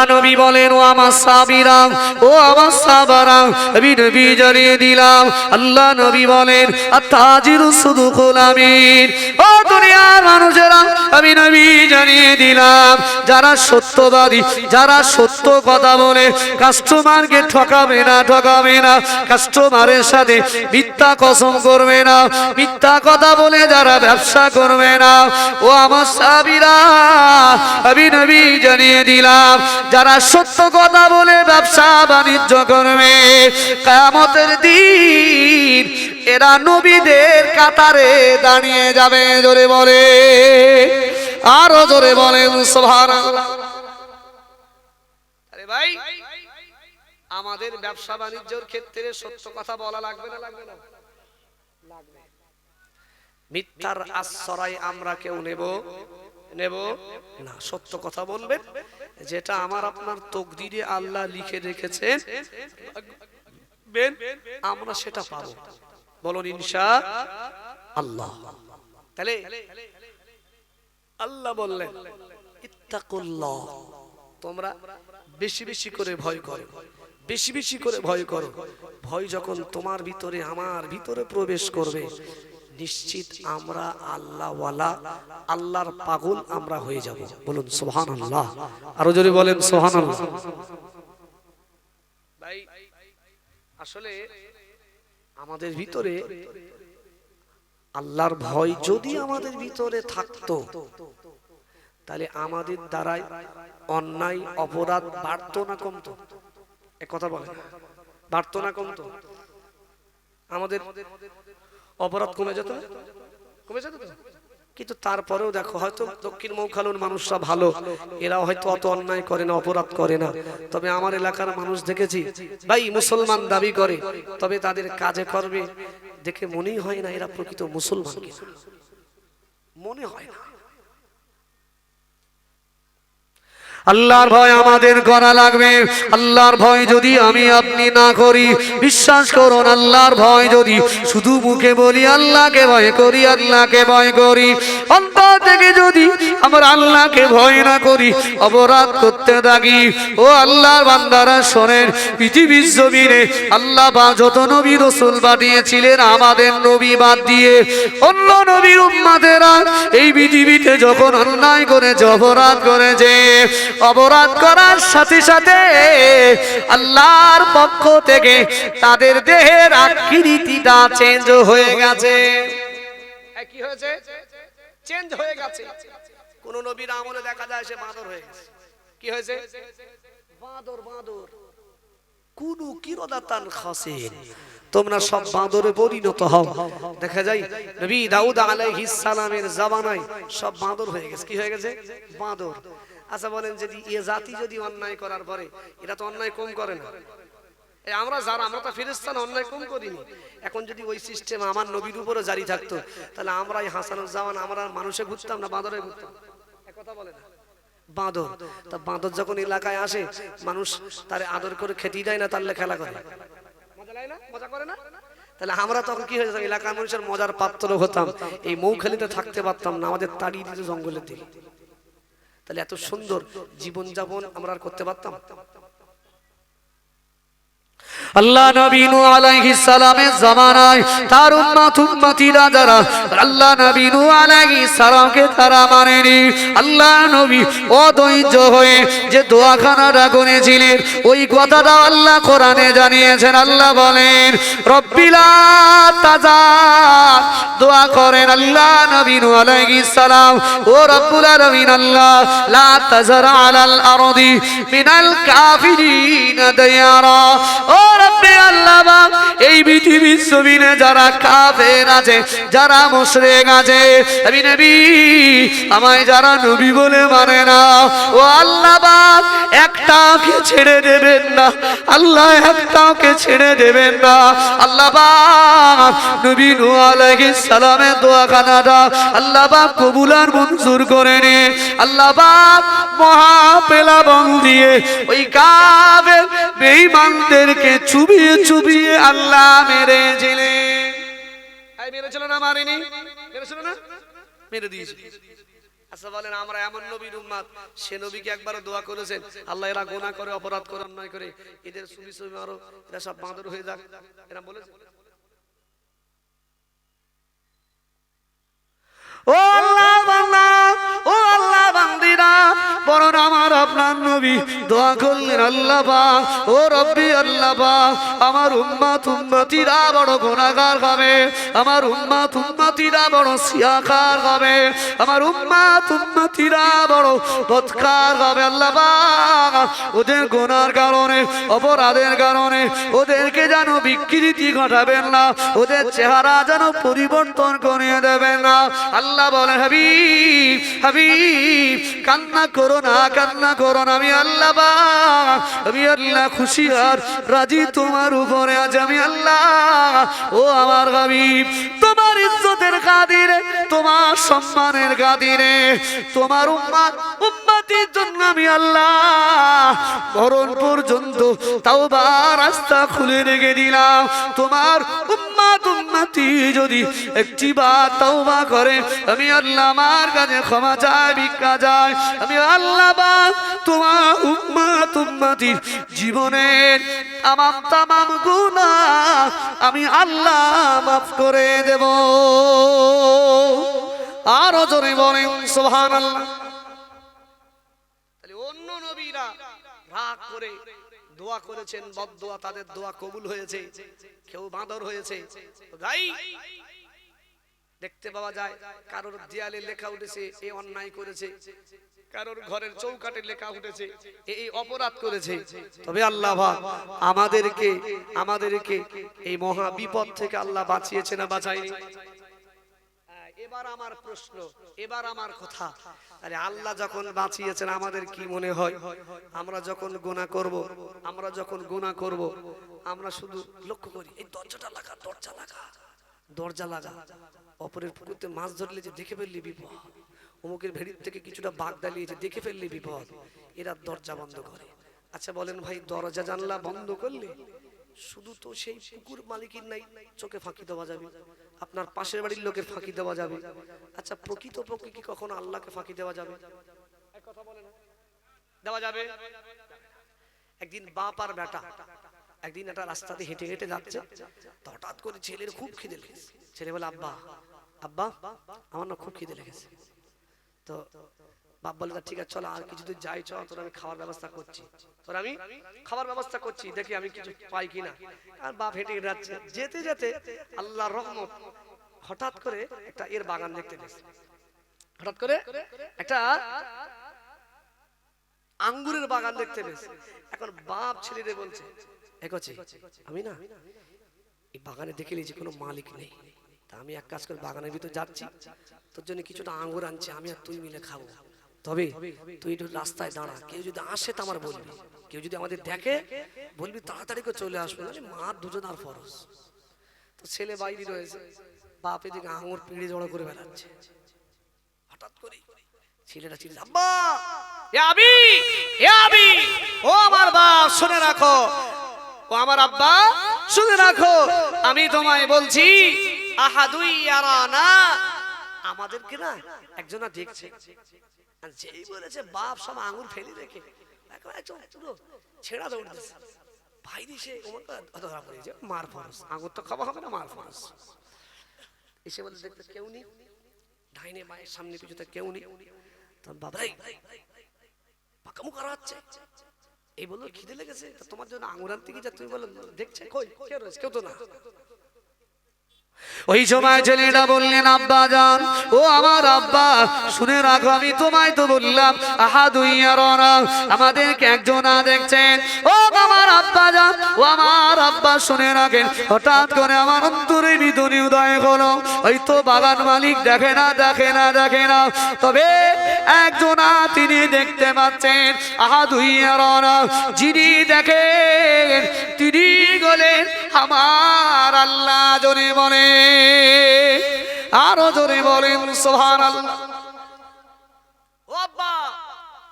Ah, mano নবী বলেন, ও আমার সাবিরা ও আমার সাবারা আমি নবী জানিয়ে দিলাম। আল্লাহ নবী বলেন আতাজির শুধু গোলামিন ও দুনিয়ার মানুষেরা, আমি নবী জানিয়ে দিলাম, যারা সত্যবাদী, যারা সত্য কথা বলে, কাস্টমারকে ঠকাবে না ঠকাবে না, কাস্টমারের সাথে মিথ্যা কসম করবে না, মিথ্যা কথা বলে যারা ব্যবসা করবে না। ও আমার সাবিরা আমি নবী জানিয়ে দিলাম, যারা সত্য কথা বলে ব্যবসা বাণিজ্য করবে। কায়ামতের দিন এরা নবীদের কাতারে দাঁড়িয়ে যাবে, জোরে বলে। আরও জোরে বলে ভাই, আমাদের ব্যবসা বাণিজ্যের ক্ষেত্রে সত্য কথা বলা লাগবে না লাগবে না? লাগবে। মিথ্যার আশ্রয় আমরা কেউ নেব? নেব। না, সত্য কথা বলবেন, যেটা আমার আপনার তকদিরে আল্লাহ লিখে রেখেছেন। আমরা সেটা পাবো। বলুন, ইনশা আল্লাহ। তাহলে আল্লাহ বললেন, ইত্তাকুল্লাহ, তোমরা বেশি বেশি করে ভয় করো, বেশি বেশি করে ভয় করো। ভয় যখন তোমার ভিতরে, আমার ভিতরে প্রবেশ করবে নিশ্চিত আমরা আল্লাহওয়ালা, আল্লাহর পাগল আমরা হয়ে যাব। বলুন সোহান আল্লাহ আরও যদি বলেন সোহান আল্লাহ আসলে আমাদের ভিতরে আল্লাহর ভয় যদি আমাদের ভিতরে থাকতো, তাহলে আমাদের দ্বারাই অন্যায়, অপরাধ বাড়তো না কমতো? এ কথা বলে বাড়তো না কমতো? আমাদের অপরাধ কমে যেত? কমে যেত কিন্তু তারপরেও দেখো, হয়তো দক্ষিণ মৌখালুর মানুষরা ভালো এরা হয়তো অত অন্যায় করে না, অপরাধ করে না। তবে আমার এলাকার মানুষ দেখেছি, ভাই, মুসলমান দাবি করে, তবে তাদের কাজে করবে। দেখে মনেই হয় না এরা প্রকৃত মুসলমান মনে হয় না। আল্লাহর ভয় আমাদের করা লাগবে। আল্লাহর ভয় যদি আমি আপনি না করি, বিশ্বাস করুন, আল্লাহর ভয় যদি শুধু মুখে বলি, আল্লাহকে ভয় করি, আল্লাহকে ভয় করি। অন্তর থেকে যদি আমরা আল্লাহকে ভয় না করি, অপরাধ করতে থাকি। ও আল্লাহর বান্দারা, শোনেন, পৃথিবীর জমিনে আল্লাহ বা যত নবী রসুল পাঠিয়েছিলেন, আমাদের নবী বাদ দিয়ে অন্য নবীর উম্মাদেরা এই পৃথিবীতে যখন অন্যায় করেছে, অপরাধ করেছে অপরাধ করার সাথে সাথে আল্লাহর পক্ষ থেকে তাদের দেহের আকৃতিটা চেঞ্জ হয়ে গেছে। কি হয়েছে? চেঞ্জ হয়ে গেছে। কোন নবীর আমলে দেখা যায় সে বাঁদর হয়ে গেছে। কি হয়েছে? বাঁদর বাঁদর। কোন কিরদাতান খাসিন। তোমরা সব বাঁদরে পরিণত হও। দেখা যায় নবী দাউদ আলাইহিস সালামের জামানায় সব বাঁদর হয়ে গেছে। কি হয়ে গেছে? বাঁদর। আচ্ছা বলেন যদি এ জাতি যদি অন্যায় করার পরে এটা তো অন্যায় কম করে না। আমরা যারা, আমরা তো ফিরিস্তান অন্যায় কম করিনি। এখন যদি ওই সিস্টেম আমার নবীর উপরে জারি থাকতো, তাহলে আমরা এই হাসানুজ্জামান, আমরা মানুষে ঘুরতাম না, বাঁদরে ঘুরতাম? কথা বলে না। বাঁদর। তা বাঁদর যখন এলাকায় আসে, মানুষ তারে আদর করে খেতেই দেয় না তাহলে খেলা করে মজা করে না? তাহলে আমরা তখন কি হয়ে যেতাম? এলাকার মানুষের মজার পাত্র হতাম। এই মৌখালিতে থাকতে পারতাম না, আমাদের তাড়িয়ে জঙ্গলের দিকে। তাহলে এত সুন্দর জীবনযাপন আমরা আর করতে পারতাম? আল্লাহ নবী নূহ আলাইহিস সালামের জামানায়, তার উম্মত উম্মতিরা যারা, আল্লাহ নবী নূহ আলাইহিস সালামকে তারা মানেনি। আল্লাহ নবী অধৈর্য হয়ে যে দোয়াখানাটা করেছিলেন ওই কথাটা আল্লাহ কোরআনে জানিয়েছেন। আল্লাহ বলেন রব্বিলা তাজা, দোয়া করেন আল্লাহ নবী নূহ আলাইহিস সালাম। ও রব্বুল আলামিন আল্লাহ, লা তাজরা আলাল আরদি মিনাল কাফিরিন দায়ারা। ও রব্বে আল্লাহ এই পৃথিবীর জমিনে যারা কাফের আছে, যারা মুশরিক আছে, আমি নবী, আমায় যারা নবী বলে মানে না, ও আল্লাহ বাপ একটাকে ছেড়ে দেবেন না আল্লাহ একটাকে ছেড়ে দেবেন না। আল্লাহ নবী নূহ আলাইহিস সালামের দোয়াখানাটা আল্লাহ বাপ কবুল আর মঞ্জুর করে নে। আল্লাহ বাপ মহা পেলাবং দিয়ে ওই কাবের বেঈমানদেরকে চুবিয়ে চুবিয়ে আল্লাহ মেরেছিল না মারেনি? মেরেছিল না? মেরে দিয়েছে। আচ্ছা বলেন, আমরা এমন নবীর উম্মাদ, সে নবীকে একবারও দোয়া করেছেন, আল্লাহ এরা গোনা করে, অপরাধ করে, অন্যায় করে, এদের সুবি সুবি মারো এরা সব বাঁদর হয়ে যাক। এরা বলেছে ও আল্লাহ বান্দা, ও আল্লাহ বান্দিরা, বরং আমার আপনার নবী দোয়া করলেন, আল্লাহ পাক, ও রব্বি, আল্লাহ পাক, আমার উম্মাত উম্মতিরা বড় গুনাহগার হবে, আমার উম্মাত উম্মতিরা বড় সিয়াকার হবে, আমার উম্মাত উম্মতিরা বড় বদকার হবে, আল্লাহ পাক, ওদের গুনার কারণে, অপরাধের কারণে, ওদেরকে যেন বিকৃতি ঘটাবেন না, ওদের চেহারা যেন পরিবর্তন করিয়ে দেবেন না, আল্লাহ বলে হাবিব হাবিব, কান্না করো না, কান্না করো না, আমি আল্লাহ আমি আল্লাহ খুশি আর রাজি তোমার উপরে আজ আমি আল্লাহ। ও আমার হাবিব, তোমার ইজ্জতের কাদিরে তোমার সম্মানের কাদিরে তোমার উম্মার উম্মাতির জন্য আমি আল্লাহ। মরণ পর্যন্ত তাও বা রাস্তা খুলে রেখে দিলাম। তোমার উম্মাত উম্মাতি যদি একটি বার তাওবা করে আমি আল্লাহ আমার কাছে ক্ষমা চাই, ভিক্ষা চাই। আমি আল্লাহ তোমার উম্মাত উম্মাতির জীবনের আমার তামাম গুনাহ আমি আল্লাহ মাফ করে দেব। আরও জোরে বলেন, সুবহানাল্লাহ। তাহলে অন্য নবীরা রাগ করে দোয়া করেছেন, বদদোয়া তাদের দোয়া কবুল হয়েছে, কেউ বাঁদর হয়েছে। গাই দেখতে পাওয়া যায়, কারোর দেয়ালে লেখা উঠেছে, এ অন্যায় করেছে। কারোর ঘরের চৌকাটে লেখা উঠেছে এই অপরাধ করেছে। তবে আল্লাহ আমাদেরকে আমাদেরকে এই মহা বিপদ থেকে আল্লাহ বাঁচিয়েছে না বাঁচায়নি? এবার আমার প্রশ্ন, এবার আমার কথা। আরে আল্লাহ যখন বাঁচিয়েছেন, আমাদের কি মনে হয়? আমরা যখন গুনাহ করব, আমরা যখন গুনাহ করব, আমরা শুধু লক্ষ্য করি, এই দরজাটা লাগা, দরজা লাগা দরজা লাগা। অপরের পুকুরতে মাছ ধরলে যে দেখে ফেললি বিপদ। অমুকের ভেড়ির থেকে কিছুটা বাঘ দাঁড়িয়েছে দেখে ফেললি বিপদ। এরা দরজা বন্ধ করে। আচ্ছা বলেন ভাই দরজা জানলা বন্ধ করলে শুধু তো সেই পুকুর মালিকের নাই চোখে ফাঁকি দেওয়া যাবে। আপনার পাশের বাড়ির লোকের ফাঁকি দেওয়া যাবে। আচ্ছা প্রকৃত পক্ষে কি কখনো আল্লাহকে ফাঁকি দেওয়া যাবে? কথা বলে না দেওয়া যাবে। একদিন বাপ আর বেটা একদিন একটা রাস্তা দিয়ে হেঁটে হেঁটে যাচ্ছে, তো হঠাৎ করে ছেলের খুব খিদে লেগেছে। ছেলে বলে, আব্বা আব্বা, আমার না খুব খিদে লেগেছে। তো বাপ বলে, "তা ঠিক আছে, চলো, আর কিছু দূর যাই, চল, তোর আমি খাওয়ার ব্যবস্থা করছি। তোর আমি খাবার ব্যবস্থা করছি, দেখি আমি কিছু পাই কিনা। আর বাপ হেঁটে হেঁটে যাচ্ছে। যেতে যেতে আল্লাহর রহমত হঠাৎ করে একটা এর বাগান দেখতে পেয়েছে। হঠাৎ করে একটা আঙ্গুরের বাগান দেখতে পেয়েছে। এখন বাপ ছেলেদের বলছে এগোছে আমি না, এই বাগানে দেখে নিয়েছি কোনো মালিক নেই। তা আমি এক কাজ করে, বাগানের ভিতর যাচ্ছি। তোর জন্য কিছুটা আঙ্গুর আনছি, আমি আর তুই মিলে খাব। তবে তুই একটু রাস্তায় দাঁড়া। কেউ যদি আসে তো আমার বলবি। কেউ যদি আমাদের দেখে, বলবি তাড়াতাড়ি করে চলে আসবে। মা দুজন আর ফরস তো ছেলে বাইরে রয়েছে। বাপ এদিকে আঙুর পিঁড়ে জড়ো করে বেড়াচ্ছে। হঠাৎ করে ছেলেটা চিল্লা আব্বা! এ আবি! এ আবি! ও আমার বাপ, শুনে রাখো। ও আমার আব্বা, শুনে রাখো, আমি তোমায় বলছি, আহাদুই আরানা আমাদেরকে না একজনা দেখছে। আর যেই বলেছে, বাপ সব আঙুর ফেলে রেখে পুরো ছেঁড়া দৌড়তেছে বাইরে সে ধরা মার ফরস। আঙুর তো খাওয়া হবে না, মার ফরস। এসে বলে দেখতে কেউ নেই। ডাইনে মায়ের সামনে পিছুতে কেউ নেই। তখন বাবা এই পাকামু করা হচ্ছে। এই বলল খিদে লেগেছে? তোমার জন্য আঙুর আনতে গিয়ে তুমি বলো দেখছে? কই? কে রয়েছে? কেউ তো না? ওই সময় ছেলেটা বললেন, আব্বা যান, ও আমার আব্বা, শুনে রাখো, আমি তোমায় তো বললাম আহা দুই আর আমাদেরকে একজন দেখছেন। ও আমার আব্বা যান, ও আমার আব্বা, শুনে রাখেন। হঠাৎ করে আমার অন্তরে বিদনি উদয় হলো। ওই তো বাগান মালিক দেখে না দেখে না দেখে না। তবে একজনা তিনি দেখতে পাচ্ছেন আহা দুই আর না যিনি দেখেন, তিনি গলেন, আমার আল্লাহ জনে বলে আরও জোরে বলেন সোহান আল্লাহ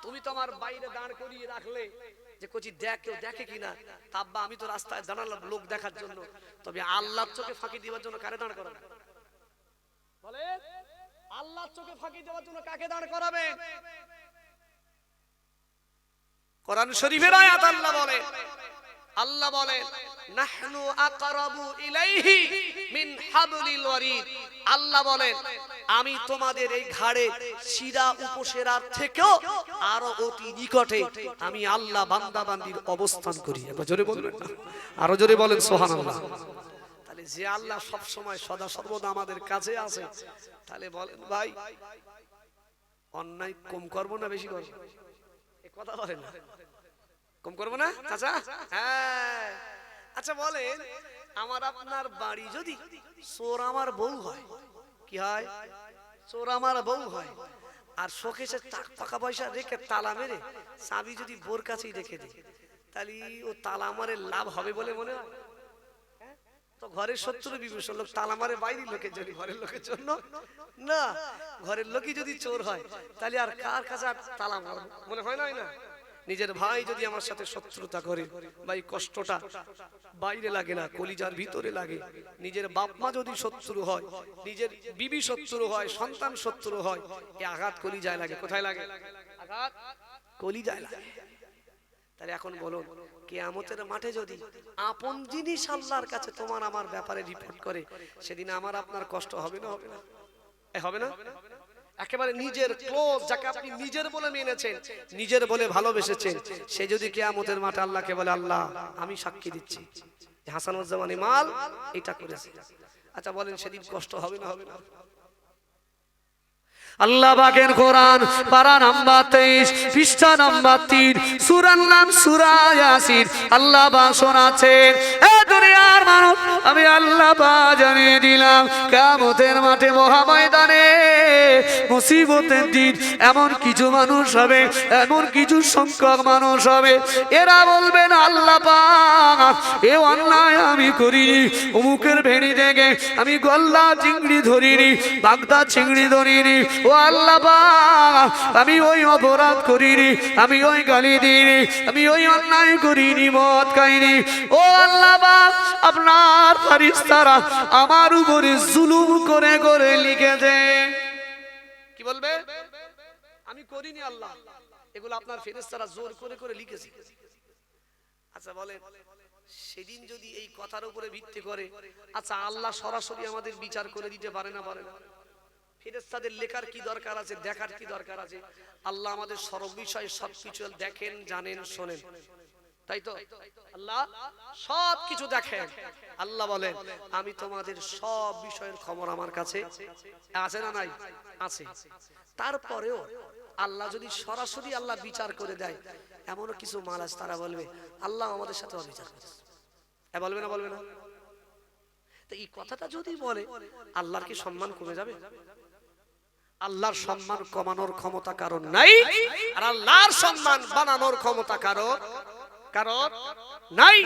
তুমি তো আমার বাইরে দাঁড় করিয়ে রাখলে যে কচি দেখ, কেউ দেখে কিনা? তা আব্বা, আমি তো রাস্তায় দাঁড়ালাম লোক দেখার জন্য। তবে আল্লাহর চোখে ফাঁকি দেওয়ার জন্য কারে দাঁড় করা বলে আল্লাহ চোখে ফাঁকি দেওয়ার জন্য কাকে দাঁড় করাবে? কোরআন শরীফের আয়াত আল্লাহ বলে আল্লাহ বলেন, নাহনু আকরাবু ইলাইহি মিন হাবলিল ওয়ারিদ। আল্লাহ বলেন, আমি তোমাদের এই ঘাড়ে শিরা উপসেরার থেকেও আরও অতি নিকটে আমি আল্লাহ বান্দা বান্দির অবস্থান করি। একবার জোরে বলবেন? আরও জোরে বলেন, সুবহানাল্লাহ। তাহলে যে আল্লাহ সব সময় সদা সর্বদা আমাদের কাছে আছে, তাহলে বলেন, ভাই, অন্যায় কম করব না বেশি করব? এ কথা বলেন না। কম করব না, চাচা? হ্যাঁ। আচ্ছা বলেন, আমার আপনার বাড়ি যদি চোর আমার বউ হয়, কি হয়? চোর আমার বউ হয়, আর শোকেশে টাকা পয়সা রেখে তালা মেরে চাবি যদি বোর কাছেই রেখে দিই তাহলে ও তালা মারে লাভ হবে বলে মনে হয়? তো ঘরের শত্রু বিভূষণ লোক, তালা মারে বাইরের লোকের জন্য, ঘরের লোকের জন্য? না, ঘরের লোকই যদি চোর হয়, তাহলে আর কার কাছে আর তালা মারবো? মনে হয় না না? নিজের ভাই যদি আমার সাথে শত্রুতা করে ভাই কষ্টটা বাইরে লাগে না, কলিজার ভিতরে লাগে, নিজের বাপ মা যদি শত্রু হয়, নিজের বিবি শত্রু হয়, সন্তান শত্রু হয়, এ আঘাত কলিজায় লাগে, কোথায় লাগে? আঘাত কলিজায় লাগে। তাহলে এখন বলুন কেয়ামতের মাঠে যদি আপন জিনিস আল্লাহর কাছে তোমার আমার ব্যাপারে রিপোর্ট করে, সেদিন আমার আপনার কষ্ট হবে না হবে না? হবে না? একেবারে নিজের ক্লোজ যাকে আপনি নিজের বলে মেনেছেন, নিজের বলে ভালোবেসেছেন, সে যদি কেয়ামতের মাঠে আল্লাহকে বলে, আল্লাহ, আমি সাক্ষী দিচ্ছি হাসানুজ্জামান মাল এটা করেছে। আচ্ছা বলেন, সেদিন কষ্ট হবে না? হবে না আল্লাহ বাগের কোরআন, পারা নাম্বার তেইশ, পৃষ্ঠা নাম্বার তিন, সুরার নাম সুরা আল্লাহ বা এ দুনিয়ার মানুষ আমি আল্লাহ বা জানিয়ে দিলাম কামতের মাঠে মহাময়দানে মুসিবতের দিন, এমন কিছু মানুষ হবে, এমন কিছু সংখ্যক মানুষ হবে। এরা বলবেন, আল্লাহ পাক, এ অন্যায় আমি করিনি, অমুকের ভেড়ি থেকে আমি গল্লা চিংড়ি ধরিনি, বাগদা চিংড়ি ধরিনি। ও আল্লাহ পাক, আমি ওই অপরাধ করিনি, আমি ওই গালি দিইনি, আমি ওই অন্যায় করিনি, মদ খাইনি। ও আল্লাহ আপনার ফারিস্তারা আমার উপরে জুলুম করে করে লিখেছে। কি বলবে? আমি করিনি আল্লাহ। এগুলো আপনার ফেরেস্তারা জোর করে করে লিখেছে। আচ্ছা বলেন। সেদিন যদি এই কথার উপরে ভিত্তি করে আচ্ছা আল্লাহ সরাসরি আমাদের বিচার করে দিতে পারে না পারে না? ফেরেস্তাদের লেখার কি দরকার আছে, দেখার কি দরকার আছে? আল্লাহ আমাদের সর্ববিষয়ে সবকিছু দেখেন, জানেন, শোনেন। তাই তো? আল্লাহ সব কিছু দেখেন। আল্লাহ বলেন, আমি তোমাদের সব বিষয়ের খবর আমার কাছে আছে না নাই? আছে। তারপরেও আল্লাহ যদি সরাসরি আল্লাহ বিচার করে দেয়, এমনও কিছু মাল আছে, তারা বলবে, আল্লাহ আমাদের সাথে অবিচার হ্যাঁ বলবে না বলবে না? তো এই কথাটা যদি বলে, আল্লাহর কি সম্মান কমে যাবে? আল্লাহর সম্মান কমানোর ক্ষমতা কারণ নাই, আর আল্লাহর সম্মান বানানোর ক্ষমতা কারণ কারণ নাই।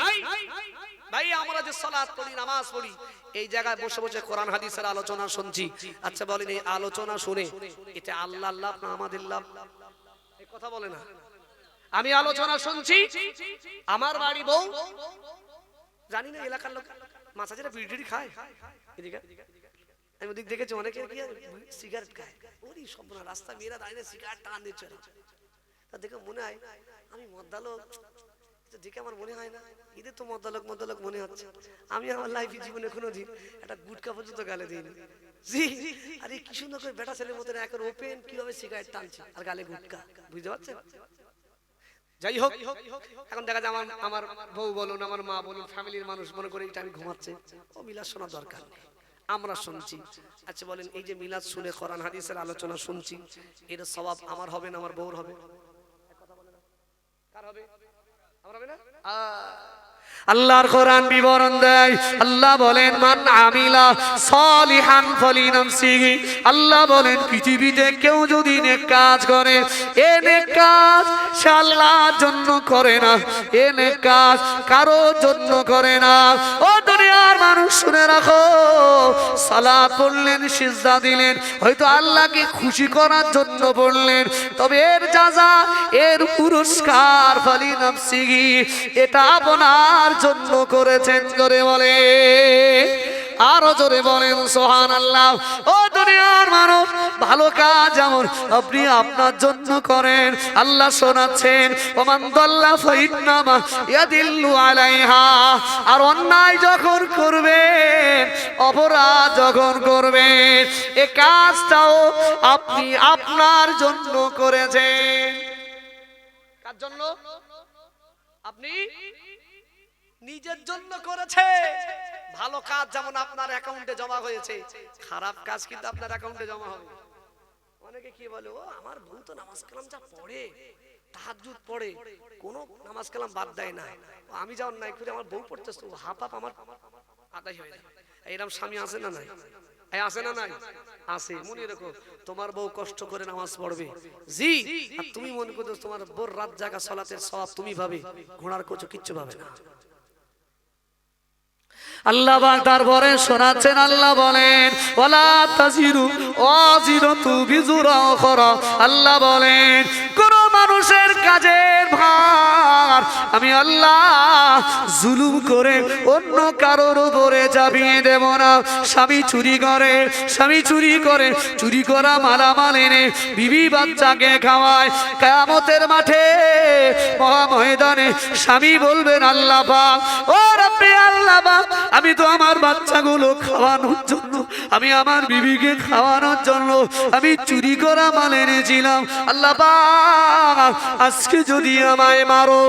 ভাই আমরা যে সালাত পড়ি নামাজ পড়ি এই জায়গায় বসে বসে কোরআন হাদিসের আলোচনা শুনছি। আচ্ছা বলেন এই আলোচনা শুনে এটা আল্লাহ লাভ না আমাদের লাভ? এই কথা বলে না। আমি আলোচনা শুনছি আমার বাড়ি বউ জানি না এলাকার লোক মাছা যেটা বিড়ি খায়। এদিকে আমি ওদিক দেখেছি অনেকে কি সিগারেট খায়। ওরই সম্পূর্ণ রাস্তা মেয়েরা দাঁড়িয়ে সিগারেট টান দিচ্ছে তা দেখে মনে হয় আমি মদ্দালোক তো দেখে আমার মনে হয় না। তো মদ্দালোক মদ্দালোক মনে হচ্ছে। আমি আমার লাইফে জীবনে একটা গুটকা পর্যন্ত গালে দিইনি। আরে কি সুন্দর করে বেটা ছেলের এখন ওপেন কীভাবে সিগারেট টানছে? আর গালে গুটকা। বুঝতে পারছেন? যাই হোক, এখন দেখা যায় আমার আমার বউ বলুন, আমার মা বলুন, ফ্যামিলির মানুষ মনে করে এটা আমি ঘুমাচ্ছে। ও মিলাদ শোনার দরকার নেই। আমরা শুনছি। আচ্ছা বলেন, এই যে মিলাদ শুনে কোরআন হাদিসের আলোচনা শুনছি, এর স্বভাব আমার হবে না আমার বউর হবে? কার হবে? আমার না আল্লাহর কোরআন বিবরণ দেয়। আল্লাহ বলেন, মান আমিলা সলিহান ফলিনামসিহি। আল্লাহ বলেন, পৃথিবীতে কেউ যদি নেক কাজ করে, এ নেক কাজ সে আল্লাহর জন্য করে না। এ নেক কাজ কারোর জন্য করে না। ও দুনিয়ার মানুষ, শুনে রাখো, সালাত পড়লেন, সিজদা দিলেন, হয়তো আল্লাহকে খুশি করার জন্য পড়লেন, তবে এর যাজা, এর পুরস্কার ফলি নাফসিহি এটা আপনার জন্য করেছেন করে বলে। আরও জোরে বলেন সোহান আল্লাহ ও দুনিয়ার মানুষ, ভালো কাজ যেমন আপনি আপনার জন্য করেন। আল্লাহ শোনাচ্ছেন, ওমান দল্লা ফাইন্নামা ইয়াদিল্লু আলাইহা। আর অন্যায় যখন করবেন, অপরাধ যখন করবেন, এ কাজটাও আপনি আপনার জন্য করেছেন। কার জন্য? আপনি? নিজের জন্য করেছে। ভালো কাজ যেমন আপনার অ্যাকাউন্টে জমা হয়েছে, খারাপ কাজ কিন্তু আপনার অ্যাকাউন্টে জমা হবে। অনেকে কি বলে, ও, আমার বউ তো নামাজ কালাম যা পড়ে, তাহাজ্জুদ পড়ে, কোন নামাজ কালাম বাদ দেয় না। আমি যা অন্যায় করি, আমার বউ পড়তেছে, ও, হাফ হাফ আমার আদায় হয়ে যায় এরকম স্বামী আছে না নাই? আছে না নাই? আছে, মনে রেখো, তোমার বউ কষ্ট করে নামাজ পড়বে। জি তুমি মনে করছ তোমার বোর রাত জাগা, সলাতের সব তুমি ভাবে ঘোড়ার কোচো কিচ্ছু ভাবে না। আল্লাহ পাক তারপরে শোনাচ্ছেন আল্লাহ বলেন ওলা তাজিরু অজিরতু বিজুরা উখরা আল্লাহ বলেন কোন মানুষের কাজের ভার। আমি আল্লাহ জুলুম করে অন্য কারোর উপরে চাপিয়ে দেব না। স্বামী চুরি করে, স্বামী চুরি করে, চুরি করা মালামাল এনে বিবি বাচ্চাকে খাওয়ায়। কেয়ামতের মাঠে মহা ময়দানে স্বামী বলবেন, আল্লাহ ও রব্বি আল্লাহ আমি তো আমার বাচ্চাগুলো খাওয়ানোর জন্য, আমি আমার বিবিকে খাওয়ানোর জন্য, আমি চুরি করা মাল এনেছিলাম। আল্লাহ আজকে যদি আমায় মারো,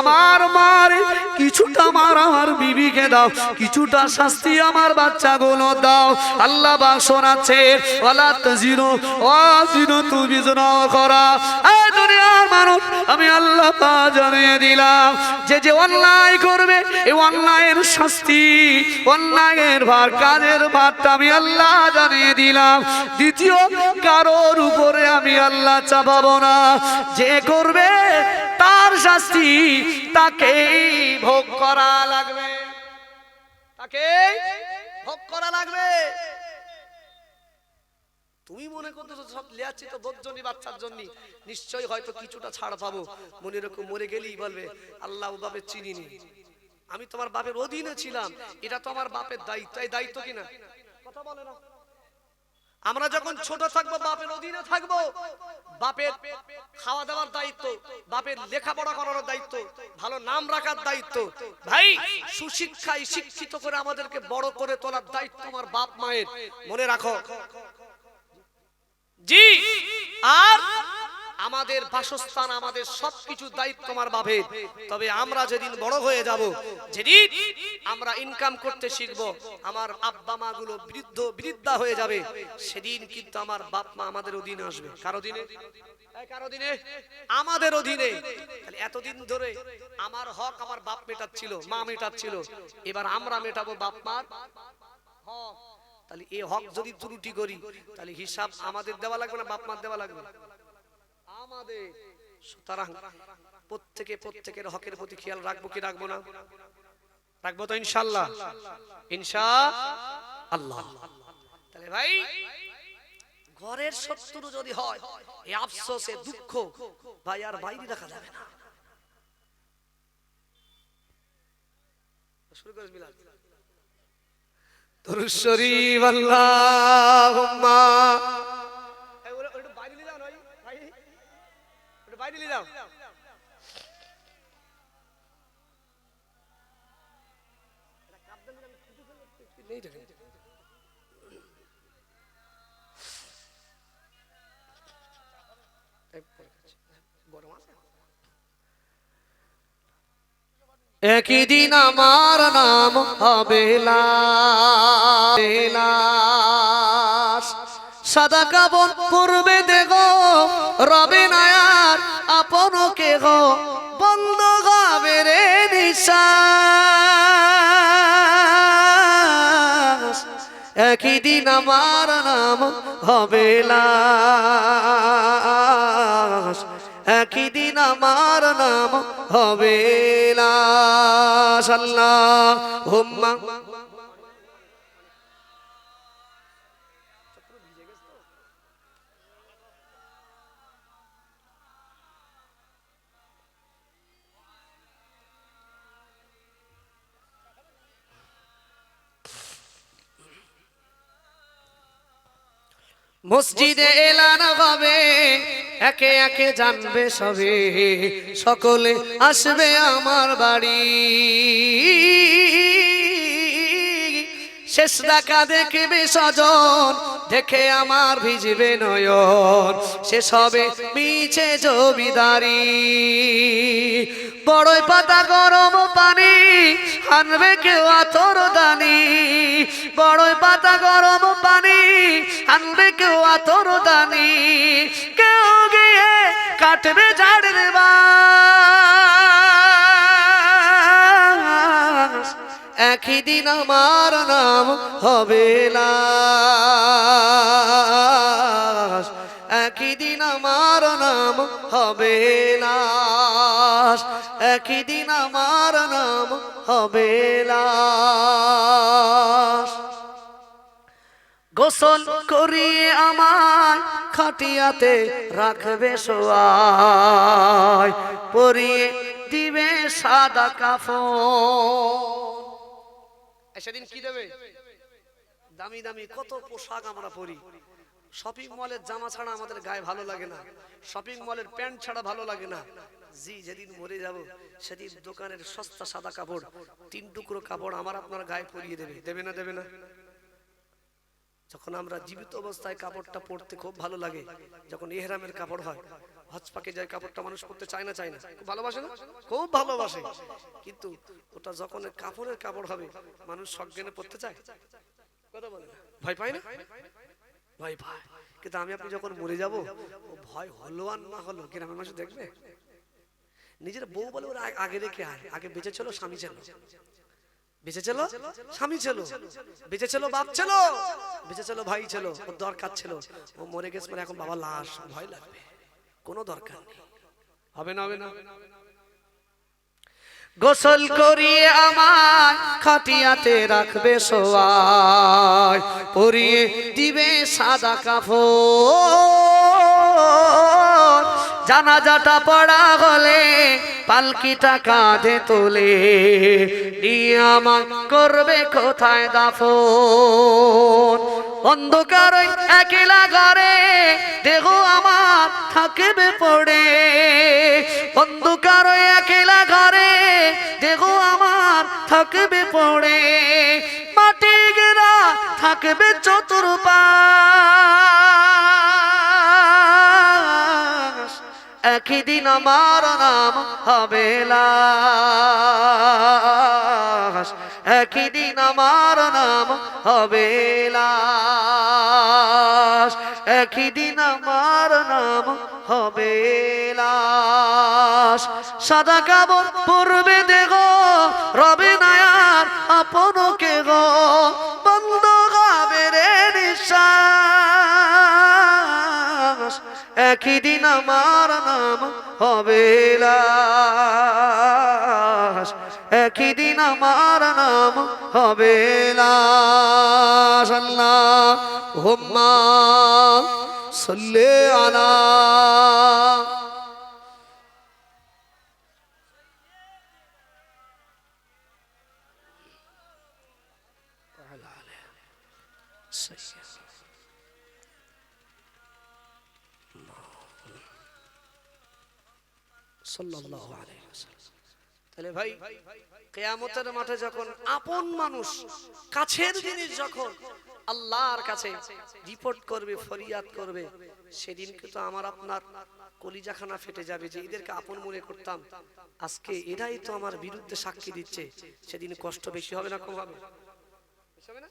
আমার মারে কিছুটা মার আমার বিবিকে দাও, কিছুটা শাস্তি আমার বাচ্চাগুলো দাও। আল্লাহ বা শোনাচ্ছে জিরো অ জিরো তুমি করা দুনিয়ার মানুষ, আমি আল্লাহ জানিয়ে দিলাম। যে যে অন্যায় করবে এই অন্যায়ের শাস্তি, অন্যায়ের ভার, কাজের ভারটা আমি আল্লাহ জানিয়ে দিলাম। দ্বিতীয়, কারোর উপরে আমি আল্লাহ চাপাবো না। যে করবে, তার শাস্তি তাকেই ভোগ করা লাগবে। তাকে ভোগ করা লাগবে। তুমি মনে করতেছো সব লিয়াচ্ছি তো দশজনই বাচ্চার জন্য নিশ্চয়ই হয়তো কিছুটা ছাড় পাবো। মনে রকম মরে গেলেই বলবে আল্লাহ বাপের চিনিনি। আমি তোমার বাপের অধীনে ছিলাম। এটা তো আমার বাপের দায়িত্ব। এই দায়িত্ব কিনা? কথা বলে না। আমরা যখন ছোট থাকব বাপের অধীনে থাকব বাপের খাওয়া দাওয়ার দায়িত্ব বাপের লেখাপড়া করানোর দায়িত্ব ভালো নাম রাখার দায়িত্ব। ভাই সুশিক্ষায় শিক্ষিত করে আমাদেরকে বড় করে তোলার দায়িত্ব আমার বাপ মায়ের মনে রাখো জি। আর আমাদের বাসস্থান, আমাদের সবকিছু দায়িত্ব আমার বাপের। তবে আমরা যেদিন বড় হয়ে যাব, যেদিন আমরা ইনকাম করতে শিখব, আমার আব্বা মা গুলো বৃদ্ধ, বৃদ্ধা হয়ে যাবে, সেদিন কিন্তু আমার বাপ মা আমাদের অধীনে আসবে। কার অধীনে? আমাদের অধীনে। এতদিন ধরে আমার হক আমার বাপ মেটাচ্ছিল, মা মেটাচ্ছিল। এবার আমরা মেটাবো বাপ মার হক। তাহলে এই হক যদি ত্রুটি করি, তাহলে হিসাব আমাদের দেওয়া লাগবে না, বাপ মার দেওয়া লাগবে আমাদের। সুতরাং প্রত্যেকে প্রত্যেকের হকের প্রতি খেয়াল রাখব কি রাখব না? রাখব তো ইনশাল্লাহ ইনশা আল্লাহ। তাহলে ভাই, ঘরের শত্রু যদি হয় এই আফসোসে দুঃখ ভাই আর বাইরে রাখা যাবে না। শুরু বিলাল দরুদ শরীফ আল্লাহুম্মা ওটা বাইরে নিয়ে যাও ভাই ভাই বাইরে যাও। গরম আছে একই দিন আমার নাম হবে। সাদা কাপড় পূর্বে দেগ রবে নায়ার আপন কে গো বন্ধ গাবে রে একই দিন আমার নাম হবে লাশ একই দিন আমার নাম হবে না সাল্লাহ হুম্মা মসজিদে এলান হবে, একে একে জানবে সবে। সকলে আসবে আমার বাড়ি। শেষ দেখা দেখবে সজন দেখে আমার ভিজবে নয়ন। শেষ হবে মিছে জমিদারি। বড়ই পাতা গরম পানি আনবে কেউ আতর দানি। বড়ই পাতা গরম পানি আনবে কেউ আতর দানি। কেউ গিয়ে কাটবে ঝাড়ের বাস। একই দিন আমার নাম হবে লাশ। একই দিন আমার নাম হবে লাশ। একই দিন আমার নাম হবে লাশ। গোসল করি আমার খাটিয়াতে রাখবে সোয়াই পরিয়ে দিবে সাদা কাফন। সেদিন কি দেবে? দামি দামি কত পোশাক আমরা পরি। শপিং মলের জামা ছাড়া আমাদের গায়ে ভালো লাগে না। শপিং মলের প্যান্ট ছাড়া ভালো লাগে না। জি, যেদিন মরে যাব, সেদিন দোকানের সস্তা সাদা কাপড়, তিন টুকরো কাপড় আমার আপনার গায়ে পরিয়ে দেবে। দেবে না দেবে না? যখন আমরা জীবিত অবস্থায় কাপড়টা পরতে খুব ভালো লাগে, যখন ইহরামের কাপড় হয়, হজ পাকে যায় কাপড়টা মানুষ পরতে চায় না চায় না। খুব ভালোবাসে না? খুব ভালোবাসে। কিন্তু ওটা যখন কাপড়ের কাপড় হবে, মানুষ সজ্ঞানে পরতে চায়? কথা বলে? ভয় পায় না? ভয় পায়। কিন্তু আমি আপনি যখন মরে যাব, ও ভয় হলো আর না হলো, গ্রামের মানুষ দেখবে? নিজের বউ বলে ওরা আগে রেখে আয়, আগে বেঁচে ছিল স্বামী ছিল বেঁচে ছিল স্বামী ছিল বেঁচে ছিল বাপ ছিল বেঁচে ছিল ভাই ছিল ওর দরকার ছিল। ও মরে গেছে মানে এখন বাবা লাশ। ভয় লাগবে। কোনো দরকার নেই। হবে না হবে না গোসল করিয়ে আমার খাটিয়াতে রাখবে সবাই। পরিয়ে দিবে সাদা কাপড়। জানাজাটা পড়া হলে, পালকিটা কাঁধে তোলে নিয়ে আমার করবে কোথায় দাফন? অন্ধকার একলা ঘরে দেহ আমার থাকবে পড়ে। অন্ধকার একলা ঘরে দেহ আমার থাকবে পড়ে। মাটি গেরা থাকবে চতুর্পাশ। একই দিন আমার নাম হবে লাশ। একই দিন আমার নাম হবে লাশ। একই দিন আমার নাম হবে লাশ। সাদা কাবর পড়বে দেহ রবে নায়ার আপনকে গো। বন্ধ একই দিন আমার নাম হবে একই দিন আমার নাম হবে লাশ। সাল্লি আলা তাহলে ভাই, কেয়ামতের মাঠে যখন আপন মানুষ কাছের জিনিস যখন আল্লাহর কাছে রিপোর্ট করবে, ফরিয়াদ করবে সেদিন কিন্তু আমার আপনার কলিজাখানা ফেটে যাবে যে এদেরকে আপন মনে করতাম। আজকে এরাই তো আমার বিরুদ্ধে সাক্ষী দিচ্ছে। সেদিন কষ্ট বেশি হবে না কম হবে? হবে না?